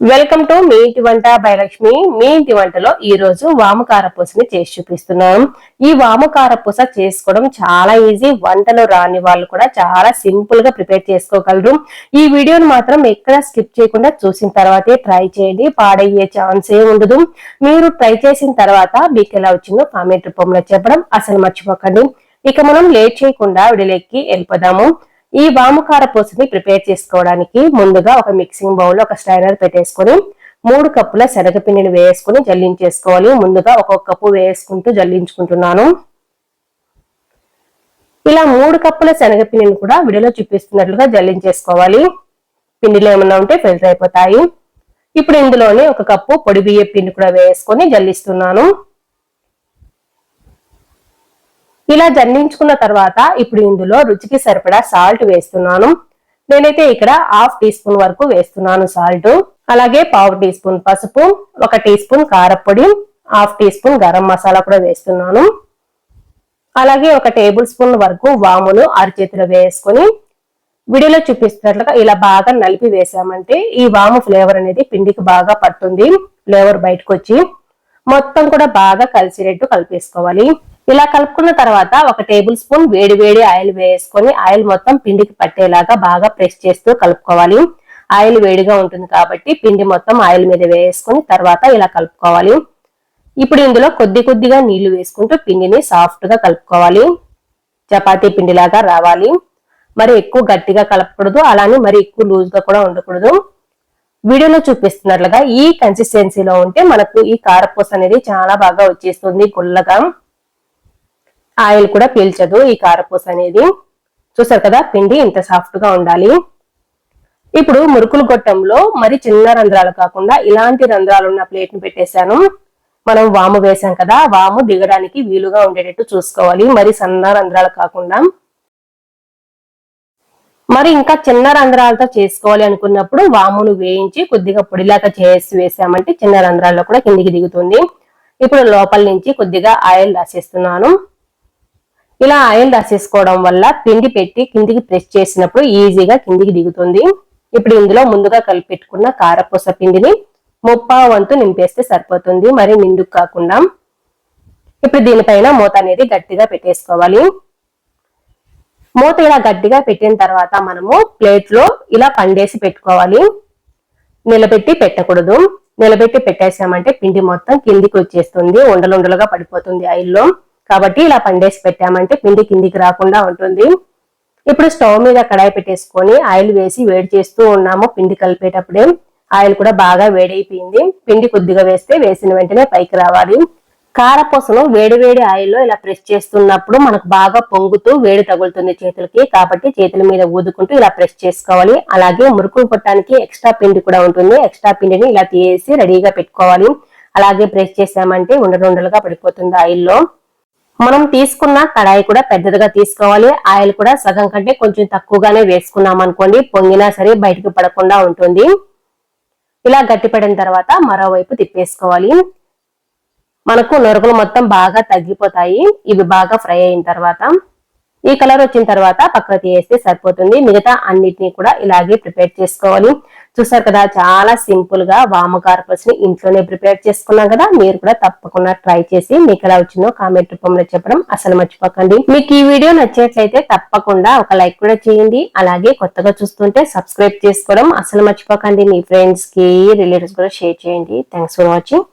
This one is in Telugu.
వెల్కమ్ టు మీ ఇంటి వంట భయలక్ష్మి మీ ఇంటి వంటలో ఈ రోజు వామకార పూసని చేసి చూపిస్తున్నాను ఈ వామకార పూస చేసుకోవడం చాలా ఈజీ. వంటలు రాని వాళ్ళు కూడా చాలా సింపుల్గా ప్రిపేర్ చేసుకోగలరు. ఈ వీడియోని మాత్రం ఎక్కడ స్కిప్ చేయకుండా చూసిన తర్వాతే ట్రై చేయండి. పాడయ్యే ఛాన్స్ ఏ ఉండదు. మీరు ట్రై చేసిన తర్వాత మీకు ఎలా వచ్చిందో కామెంట్ రూపంలో చెప్పడం అసలు మర్చిపోకండి. ఇక మనం లేట్ చేయకుండా విడిలెక్కి వెళ్ళిపోదాము. ఈ వాముకార పూసని ప్రిపేర్ చేసుకోవడానికి ముందుగా ఒక మిక్సింగ్ బౌల్ ఒక స్టైనర్ పెట్టేసుకొని మూడు కప్పుల శనగపిండిని వేసుకుని జల్లించేసుకోవాలి. ముందుగా ఒక్కొక్క కప్పు వేసుకుంటూ జల్లించుకుంటున్నాను. ఇలా మూడు కప్పుల శనగపిండిని కూడా విడిలో చూపిస్తున్నట్లుగా జల్లించేసుకోవాలి. పిండిలో ఏమన్నా ఉంటే ఫిల్టర్ అయిపోతాయి. ఇప్పుడు ఇందులోనే ఒక కప్పు పొడి బియ్య పిండి కూడా వేసుకొని జల్లిస్తున్నాను. ఇలా జల్లించుకున్న తర్వాత ఇప్పుడు ఇందులో రుచికి సరిపడా సాల్ట్ వేస్తున్నాను. నేనైతే ఇక్కడ హాఫ్ టీ స్పూన్ వరకు వేస్తున్నాను సాల్ట్. అలాగే పావు టీ స్పూన్ పసుపు ఒక టీ స్పూన్ కారపొడి half tea spoon garam masala కూడా వేస్తున్నాను. అలాగే ఒక టేబుల్ స్పూన్ వరకు వామును అరచేతిలో వేసుకొని విడిలో చూపిస్తున్నట్లుగా ఇలా బాగా నలిపి వేసామంటే ఈ వాము ఫ్లేవర్ అనేది పిండికి బాగా పడుతుంది ఫ్లేవర్ బయటకు వచ్చి మొత్తం కూడా బాగా కలిసినట్టు కలిపేసుకోవాలి. ఇలా కలుపుకున్న తర్వాత ఒక టేబుల్ స్పూన్ వేడి వేడి ఆయిల్ వేసుకొని ఆయిల్ మొత్తం పిండికి పట్టేలాగా బాగా ప్రెస్ చేస్తూ కలుపుకోవాలి. ఆయిల్ వేడిగా ఉంటుంది కాబట్టి పిండి మొత్తం ఆయిల్ మీద వేసుకొని తర్వాత ఇలా కలుపుకోవాలి. ఇప్పుడు ఇందులో కొద్ది కొద్దిగా నీళ్ళు వేసుకుంటూ పిండిని సాఫ్ట్గా కలుపుకోవాలి. చపాతీ పిండిలాగా రావాలి. మరి ఎక్కువ గట్టిగా కలపకూడదు అలానే మరి ఎక్కువ లూజ్గా కూడా ఉండకూడదు. వీడియోలో చూపిస్తున్నట్లుగా ఈ కన్సిస్టెన్సీలో ఉంటే మనకు ఈ కారపూస అనేది చాలా బాగా వచ్చేస్తుంది గుల్లగా. ఆయిల్ కూడా పీల్చదు. ఈ కారపూస అనేది చూసారు కదా పిండి ఇంత సాఫ్ట్గా ఉండాలి. ఇప్పుడు మురుకులు గొట్టంలో మరి చిన్న రంధ్రాలు కాకుండా ఇలాంటి రంధ్రాలు ఉన్న ప్లేట్ని పెట్టేశాను. మనం వాము వేసాం కదా వాము దిగడానికి వీలుగా ఉండేటట్టు చూసుకోవాలి. మరి సన్న రంధ్రాలు కాకుండా. మరి ఇంకా చిన్న రంధ్రాలతో చేసుకోవాలి అనుకున్నప్పుడు వామును వేయించి కొద్దిగా పొడిలాగా చేసి వేసామంటే చిన్న రంధ్రాల్లో కూడా కిందికి దిగుతుంది. ఇప్పుడు లోపల నుంచి కొద్దిగా ఆయిల్ రాసేస్తున్నాను. ఇలా ఆయిల్ రాసేసుకోవడం వల్ల పిండి పెట్టి కిందికి ప్రెస్ చేసినప్పుడు ఈజీగా కిందికి దిగుతుంది. ఇప్పుడు ఇందులో ముందుగా కలిపి పెట్టుకున్న కారపూస పిండిని ముప్పా వంతు నింపేస్తే సరిపోతుంది. మరి నిండుకు కాకుండా ఇప్పుడు దీనిపైన మూత అనేది గట్టిగా పెట్టేసుకోవాలి. మూత ఇలా గట్టిగా పెట్టిన తర్వాత మనము ప్లేట్లో ఇలా పండేసి పెట్టుకోవాలి. నిలబెట్టి పెట్టకూడదు. నిలబెట్టి పెట్టేసామంటే పిండి మొత్తం కిందికి వచ్చేస్తుంది. ఉండలుండలుగా పడిపోతుంది ఆయిల్లో. కాబట్టి ఇలా పండేసి పెట్టామంటే పిండి కిందికి రాకుండా ఉంటుంది. ఇప్పుడు స్టవ్ మీద కడాయి పెట్టేసుకొని ఆయిల్ వేసి వేడి చేస్తూ ఉన్నాము పిండి కలిపేటప్పుడే. ఆయిల్ కూడా బాగా వేడైపోయింది. పిండి కొద్దిగా వేస్తే వేసిన వెంటనే పైకి రావాలి. కారపూసను వేడి వేడి ఆయిల్లో ఇలా ప్రెస్ చేస్తున్నప్పుడు మనకు బాగా పొంగుతూ వేడి తగులుతుంది చేతులకి. కాబట్టి చేతుల మీద ఊదుకుంటూ ఇలా ప్రెస్ చేసుకోవాలి. అలాగే మురుకులు పుట్టడానికి ఎక్స్ట్రా పిండి కూడా ఉంటుంది. ఎక్స్ట్రా పిండిని ఇలా తీసి రెడీగా పెట్టుకోవాలి. అలాగే ప్రెస్ చేసామంటే ఉండలుండలుగా పడిపోతుంది ఆయిల్లో. మనం తీసుకున్న కడాయి కూడా పెద్దదిగా తీసుకోవాలి. ఆయిల్ కూడా సగం కంటే కొంచెం తక్కువగానే వేసుకున్నాం అనుకోండి పొంగినా సరే బయటకు పడకుండా ఉంటుంది. ఇలా గట్టిపడిన తర్వాత మరోవైపు తిప్పేసుకోవాలి. మనకు నొరకలు మొత్తం బాగా తగ్గిపోతాయి. ఇవి బాగా ఫ్రై అయిన తర్వాత ఈ కలర్ వచ్చిన తర్వాత పక్కకు వేస్తే సరిపోతుంది. మిగతా అన్నిటినీ కూడా ఇలాగే ప్రిపేర్ చేసుకోవాలి. చూసారు కదా చాలా సింపుల్గా వామకార ని ఇంట్లోనే ప్రిపేర్ చేసుకున్నాం కదా మీరు కూడా తప్పకుండా ట్రై చేసి మీకు ఎలా వచ్చిందో కామెంట్ రూపంలో చెప్పడం అసలు మర్చిపోకండి. మీకు ఈ వీడియో నచ్చినట్లయితే తప్పకుండా ఒక లైక్ కూడా చేయండి. అలాగే కొత్తగా చూస్తుంటే సబ్స్క్రైబ్ చేసుకోవడం అసలు మర్చిపోకండి. మీ ఫ్రెండ్స్కి రిలేటివ్స్ కూడా షేర్ చేయండి. Thanks for watching.